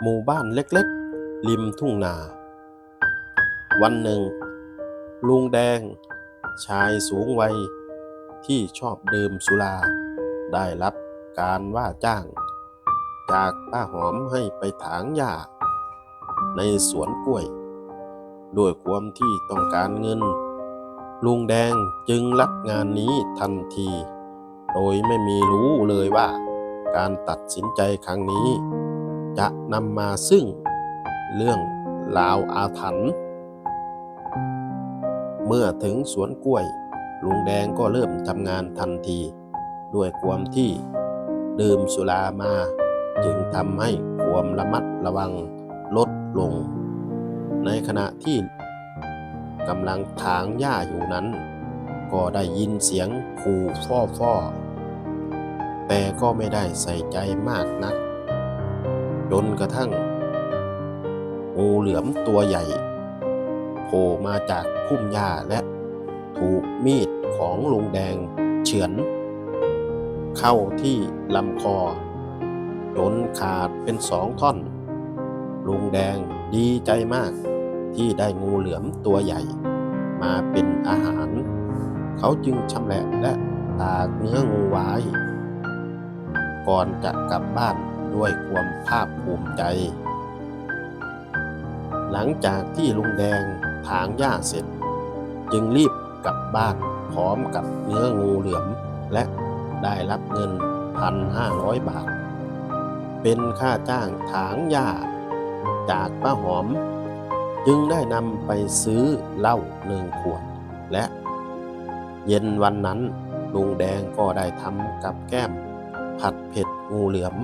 หมู่บ้านเล็กๆ ริมทุ่งนา วันหนึ่ง ลุงแดง ชายสูงวัย ที่ชอบดื่มสุรา ได้รับการว่าจ้าง จากป้าหอมให้ไปถางหญ้า ในสวนกล้วย ด้วยความที่ต้องการเงิน ลุงแดงจึงรับงานนี้ทันที โดยไม่มีรู้เลยว่าการตัดสินใจครั้งนี้ จะนำมาซึ่งเรื่องราวอาถรรพ์เมื่อถึงสวนกล้วย ลุงแดงก็เริ่มทำงานทันที ด้วยความที่ดื่มสุรามา จึงทำให้ความระมัดระวังลดลง ในขณะที่กำลังถางหญ้าอยู่นั้น ก็ได้ยินเสียงขู่ฟ่อฟ่อแต่ก็ไม่ได้ใส่ใจมากนัก จนกระทั่งงูเหลือมตัวใหญ่โผล่มาจากพุ่มหญ้าและถูกมีดของลุงแดงเฉือน เข้าที่ลำคอจนขาดเป็นสองท่อน ลุงแดงดีใจมากที่ได้งูเหลือมตัวใหญ่ มาเป็นอาหาร เขาจึงชำแหละและตากเนื้องูไว้ ก่อนจะกลับบ้าน ด้วยความภาคภูมิใจ หลังจากที่ลุงแดงถางหญ้าเสร็จ จึงรีบกลับบ้านพร้อมกับเนื้องูเหลือม และได้รับเงิน 1,500 บาท เป็นค่าจ้างถางหญ้าจากป้าหอม จึงได้นำไปซื้อเหล้าหนึ่งขวด และ เย็นวันนั้นลุงแดงก็ได้ทำกับแก้ม ผัดเผ็ดงูเหลือม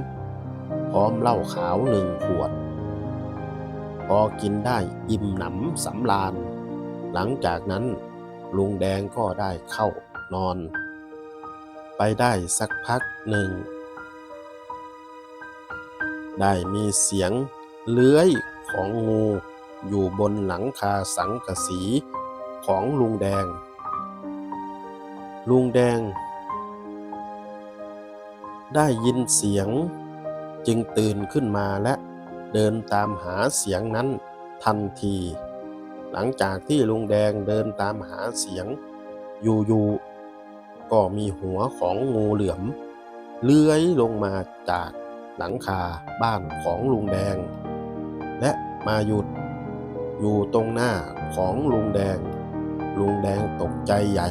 พร้อมเหล้าขาวหนึ่งขวด พอกินได้อิ่มหนำสำราญ หลังจากนั้นลุงแดงก็ได้เข้านอน ไปได้สักพักหนึ่ง ได้มีเสียงเลื้อยของงูอยู่บนหลังคาสังกะสีของลุงแดง ลุงแดง ได้ยินเสียง จึงตื่นขึ้นมาและเดินตามหาเสียงนั้นทันที หลังจากที่ลุงแดงเดินตามหาเสียง อยู่ๆก็มีหัวของงูเหลือม เลื้อยลงมาจากหลังคาบ้านของลุงแดง และมาหยุดอยู่ตรงหน้าของลุงแดง ลุงแดงตกใจใหญ่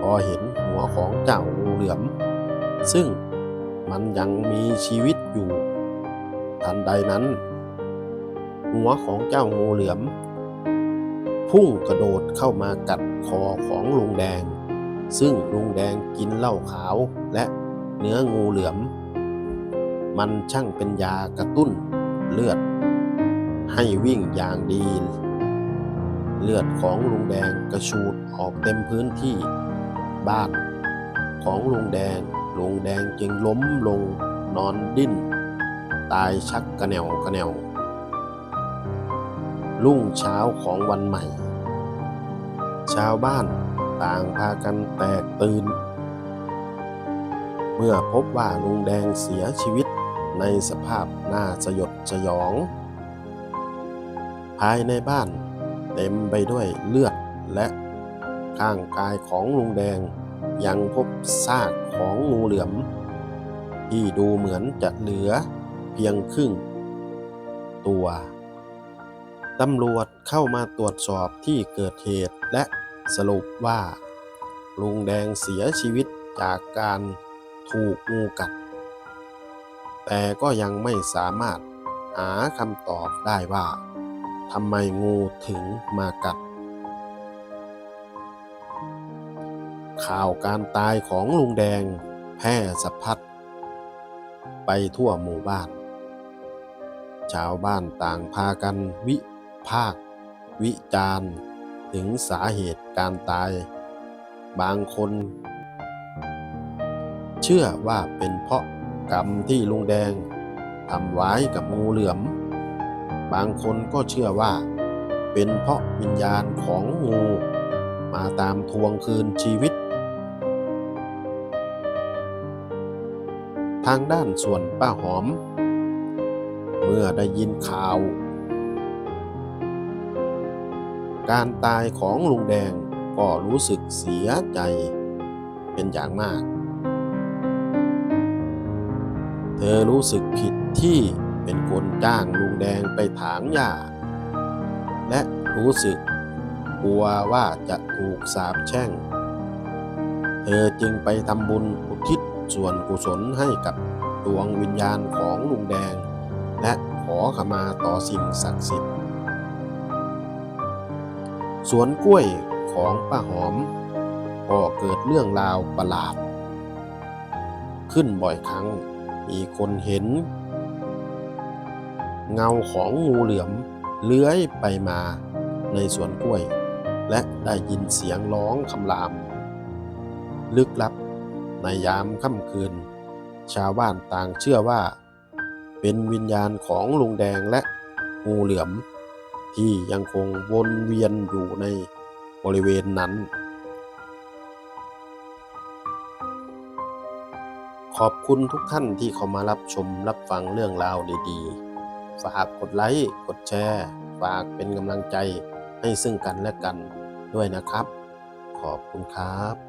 พอเห็นหัวของเจ้างูเหลือม ซึ่ง มันยังมีชีวิตอยู่ ทันใดนั้น หัวของเจ้างูเหลือม พุ่งกระโดดเข้ามากัดคอของลุงแดง ซึ่งลุงแดงกินเหล้าขาวและเนื้องูเหลือม มันช่างเป็นยากระตุ้นเลือด ให้วิ่งอย่างดีเลือดของลุงแดงกระชูดออกเต็มพื้นที่บ้านของลุงแดง ลุงแดงจึงล้มลงนอนดิ้น ตายชักกระแนวกระแนว รุ่งเช้าของวันใหม่ ชาวบ้านต่างพากันแตกตื่น เมื่อพบว่าลุงแดงเสียชีวิตในสภาพน่าสยดสยอง ภายในบ้านเต็มไปด้วยเลือดและข้างกายของลุงแดง ยังพบซากของงูเหลือม ที่ดูเหมือนจะเหลือเพียงครึ่ง ตัว ตำรวจเข้ามาตรวจสอบที่เกิดเหตุและสรุปว่า ลุงแดงเสียชีวิตจากการถูกงูกัด แต่ก็ยังไม่สามารถหาคำตอบได้ว่าทำไมงูถึงมากัด ข่าวการตายของลุงแดงแพร่สะพัดไปทั่วหมู่บ้าน ชาวบ้านต่างพากันวิพากษ์วิจารณ์ถึงสาเหตุการตาย บางคน เชื่อว่าเป็นเพราะกรรมที่ลุงแดงทำไว้กับงูเหลือม บางคนก็เชื่อว่า เป็นเพราะวิญญาณของงู มาตามทวงคืนชีวิต ทางด้านส่วนป้าหอม เมื่อได้ยินข่าว การตายของลุงแดงก็รู้สึกเสียใจเป็นอย่างมาก เธอรู้สึกผิดที่เป็นคนจ้างลุงแดงไปถางหญ้า และรู้สึกกลัวว่าจะถูกสาปแช่ง เธอจึงไปทำบุญ ส่วนกุศลให้กับดวงวิญญาณของลุงแดง และขอขมาต่อสิ่งศักดิ์สิทธิ์ สวนกล้วยของป้าหอม ก็เกิดเรื่องราวประหลาด ขึ้นบ่อยครั้งมีคนเห็น เงาของงูเหลือมเลื้อยไปมาในสวนกล้วย และได้ยินเสียงร้องคำราม ลึกลับ ในยามค่ำคืน ชาวบ้านต่างเชื่อว่า เป็นวิญญาณของลุงแดงและงูเหลือม ที่ยังคงวนเวียนอยู่ในบริเวณนั้น ขอบคุณทุกท่านที่เข้ามารับชมรับฟังเรื่องราวดีๆ ฝากกดไลค์ กดแชร์ ฝากเป็นกำลังใจให้ซึ่งกันและกันด้วยนะครับ ขอบคุณครับ